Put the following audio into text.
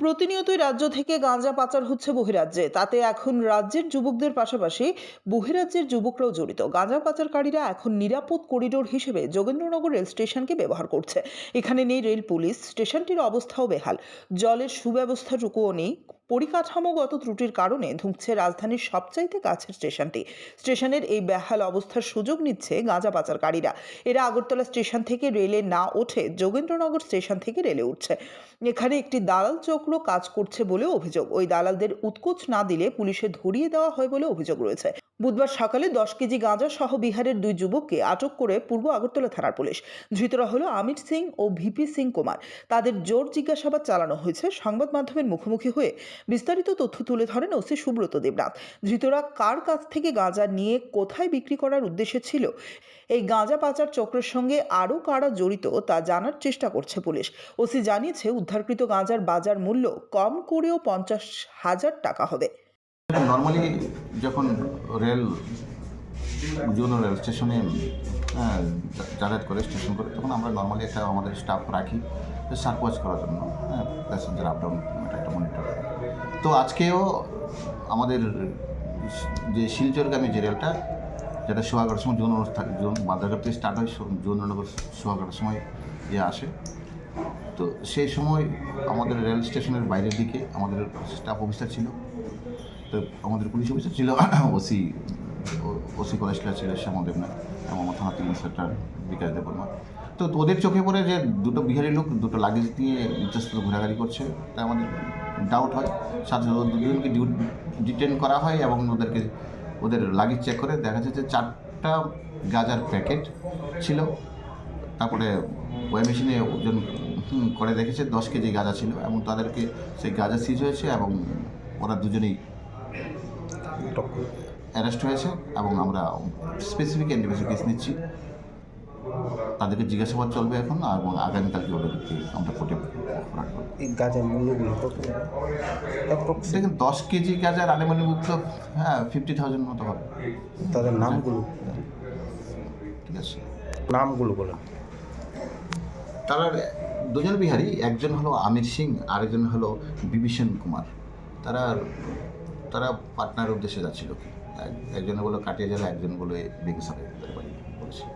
প্রতিনিয়তই রাজ্য থেকে গাঁজা পাচার হচ্ছে বহিরাজ্যে। তাতে এখন রাজ্যের যুবকদের পাশাপাশি বহিরাজ্যের যুবকরাও জড়িত। গাঁজা পাচারকারীরা এখন নিরাপদ করিডোর হিসেবে যোগেন্দ্রনগর রেল স্টেশনকে ব্যবহার করছে। এখানে নেই রেল পুলিশ, স্টেশনটির অবস্থাও বেহাল। জলের সুব্যবস্থাটুকুও নেই। পরিকাঠামোগত ত্রুটির কারণে ধুঁকছে রাজধানীর সবচাইতে কাছের স্টেশনটি। স্টেশনের এই বেহাল অবস্থার সুযোগ নিচ্ছে গাঁজা পাচারকারীরা। এরা আগরতলা স্টেশন থেকে রেলে না ওঠে যোগেন্দ্রনগর স্টেশন থেকে রেলে উঠছে। এখানে একটি দালাল চক্র কাজ করছে বলেও অভিযোগ। ওই দালালদের উৎকোচ না দিলে পুলিশে ধরিয়ে দেওয়া হয় বলে অভিযোগ রয়েছে। বুধবার সকালে দশ কেজি গাঁজা সহ বিহারের দুই যুবককে আটক করে পূর্ব আগরতলা থানার পুলিশ। ধৃতরা হলো আমির সিং ও ভিপি সিং কুমার। তাদের জোর জিজ্ঞাসাবাদ চালানো হয়েছে। সংবাদ মাধ্যমের মুখোমুখি হয়ে বিস্তারিত তথ্য তুলে ধরেন ওসি সুব্রত দেবনাথ। ধৃতরা কার কাছ থেকে গাঁজা নিয়ে কোথায় বিক্রি করার উদ্দেশ্যে ছিল? এই গাঁজা পাচার চক্রের সঙ্গে আরও কারা জড়িত তা জানার চেষ্টা করছে পুলিশ। ওসি জানিয়েছে, উদ্ধারকৃত গাঁজার বাজার মূল্য কম করেও পঞ্চাশ হাজার টাকা হবে। নর্মালি যখন রেল জোন রেল স্টেশনে যাতায়াত করে স্টেশন করে, তখন আমরা নর্মালি একটা আমাদের স্টাফ রাখি সার্চ ওয়াচ করার জন্য হ্যাঁ প্যাসেঞ্জার আপ ডাউন এটা একটা মনিটর তো আজকেও আমাদের যে শিলচরগামী যে রেলটা যেটা সোহাগার সময় জোন অনুষ্ঠান জোন মাদারঘাট থেকে স্টার্ট হয় জোননগর সোহাগার সময় যে আসে। তো সেই সময় আমাদের রেল স্টেশনের বাইরের দিকে আমাদের স্টাফ অফিসার ছিল, তো আমাদের পুলিশ অফিসার ছিল, ওসি ওসি কলেজটা ছিল শ্যামল দেবনাথ এবং আমার থানা তিন বিকাশ দেববর্মা তো ওদের চোখে পড়ে যে দুটো বিহারি লোক, দুটো লাগেজ দিয়ে ইচ্ছাস্ত ঘোরাঘুরি করছে, তাই আমাদের ডাউট হয়। সাথে দুজনকে ডিটেন করা হয় এবং ওদেরকে, ওদের লাগেজ চেক করে। দেখা যাচ্ছে যে চারটা গাজার প্যাকেট ছিল। তারপরে ওই মেশিনে ওজন করে দেখেছে, দশ কেজি গাঁজা ছিল এবং তাদেরকে সেই গাঁজা সিজ হয়েছে এবং ওরা দুজনেই অ্যারেস্ট হয়েছে এবং আমরা স্পেসিফিক এন্টিভেশন কেস নিচ্ছি। তাদেরকে জিজ্ঞাসাবাদ চলবে এখন এবং আগামীকালকে ওদেরকে আমরা কোর্টে দেখেন দশ কেজি গাঁজার আনুমানিক তো হ্যাঁ ফিফটি থাউজেন্ড মতো হবে। তাদের নামগুলো? ঠিক আছে। নামগুলো বলেন। তারা দুজন বিহারি একজন হলো আমির সিং আরেকজন হলো বিভীষণ কুমার। তারা তারা পাটনার উদ্দেশ্যে যাচ্ছিল। কি একজন বলো কাটিয়ে জেলা একজন বলে পারি বলেছে।